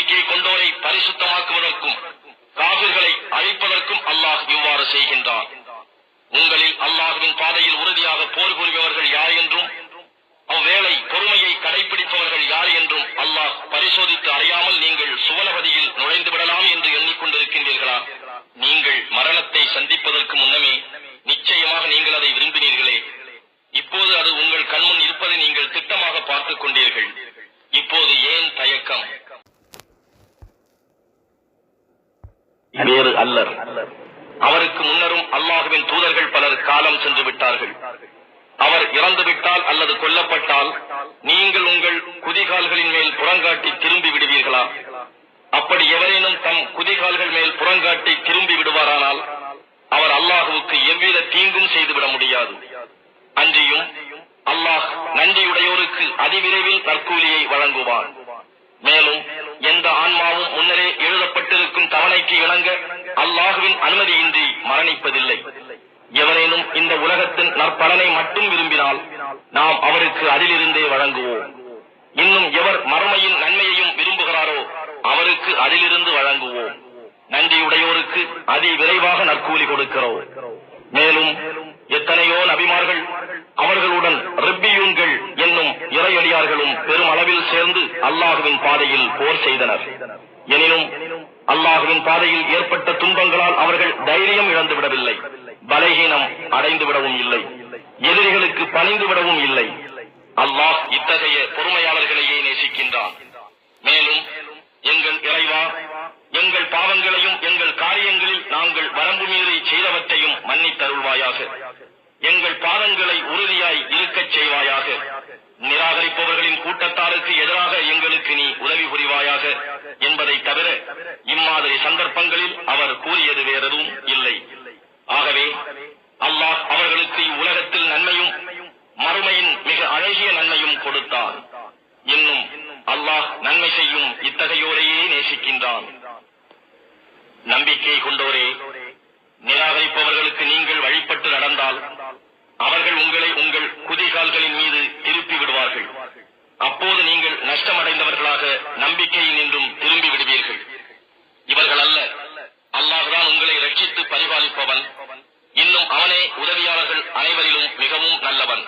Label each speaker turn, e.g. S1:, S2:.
S1: நம்பிக்கை கொண்டோரை பரிசுத்தமாக்குவதற்கும் காவிர்களை அழிப்பதற்கும் அல்லாஹ் இவ்வாறு செய்கின்றான். உங்களில் அல்லாஹுவின் பாதையில் உறுதியாக போர் புரிபவர்கள் யார் என்றும் அவ்வேளை பொறுமையை கடைபிடிப்பவர்கள் யார் என்றும் அல்லாஹ் பரிசோதித்து அறியாமல் நீங்கள் சுவனபதியில் நுழைந்து விடலாம் என்று எண்ணிக்கொண்டிருக்கின்றீர்களா? நீங்கள் மரணத்தை சந்திப்பதற்கு முன்னமே நிச்சயமாக நீங்கள் அதை விரும்பினீர்களே. இப்போது அது உங்கள் கண்முன் இருப்பதை நீங்கள் திட்டமாக பார்த்துக் கொண்டீர்கள். இப்போது ஏன் தயக்கம்? வேறு அல்லர். அவருக்கு முன்னரும் அல்லாஹுவின் தூதர்கள் பலர் காலம் சென்று விட்டார்கள். அவர் இறந்துவிட்டால் அல்லது கொல்லப்பட்டால் நீங்கள் உங்கள் குதிகால்களின் மேல் புறங்காட்டி திரும்பி விடுவீர்களா? அப்படி எவரேனும் தம் குதிகால்கள் மேல் புறங்காட்டி திரும்பி விடுவாரானால் அவர் அல்லாஹுவுக்கு எவ்வித தீங்கும் செய்துவிட முடியாது. அன்றியும் அல்லாஹ் நன்றியுடையோருக்கு அதிவிரைவில் தற்கூலியை வழங்குவான். மேலும் எந்த ஆன்மாவும் முன்னரே எழுதப்பட்டிருக்கும் தவணைக்கு இணங்க அல்லாஹுவின் அனுமதியின்றி மரணிப்பதில்லை. எவரேனும் இந்த உலகத்தின் நற்பலனை மட்டும் விரும்பினால் நாம் அவருக்கு அதிலிருந்தே வழங்குவோம். இன்னும் எவர் மறுமையின் நன்மையையும் விரும்புகிறாரோ அவருக்கு அதிலிருந்து வழங்குவோம். நன்றியுடையோருக்கு அதி விரைவாக நற்கூலி கொடுக்கிறோம். மேலும் எத்தனையோ நபிமார்கள் அவர்களுடன் என்னும் பெருமளவில் சேர்ந்து அல்லாஹுவின் பாதையில் போர் செய்தனர். எனினும் அல்லாஹுவின் பாதையில் ஏற்பட்ட துன்பங்களால் அவர்கள் தைரியம் இழந்து விடவில்லை. பலகீனம் அடைந்துவிடவும் இல்லை. எதிரிகளுக்கு பணிந்து விடவும் இல்லை. அல்லாஹ் இத்தகைய பொறுமையாளர்களையே நேசிக்கின்றான். மேலும் எங்கள் இறைவா எங்கள் பாவங்களையும் எங்கள் காரியங்களில் நாங்கள் வரம்பு மீறி செய்தவற்றையும் மன்னித்தருள்வாயாக. எங்கள் பாதங்களை உறுதியாய் இருக்கச் செய்வாயாக. தவிர இம்மாதிரி சந்தர்ப்பங்களில் அவர் கூறியது வேறெதுவும் இல்லை. ஆகவே அல்லாஹ் அவர்களுக்கு இவ்வுலகத்தில் நன்மையும் மறுமையின் மிக அழகிய நன்மையும் கொடுத்தார் இன்னும் அல்லாஹ் நன்மை செய்யும் இத்தகையோரையே நேசிக்கின்றான். நம்பிக்கை கொண்டோரே நிராகரிப்பவர்களுக்கு நீங்கள் வழிபட்டு நடந்தால் அவர்கள் உங்களை உங்கள் குதிகால்களின் பரிபாலிப்பவன் இன்னும் அவனே உதவியாளர்கள் அனைவரிலும் மிகவும் நல்லவன்.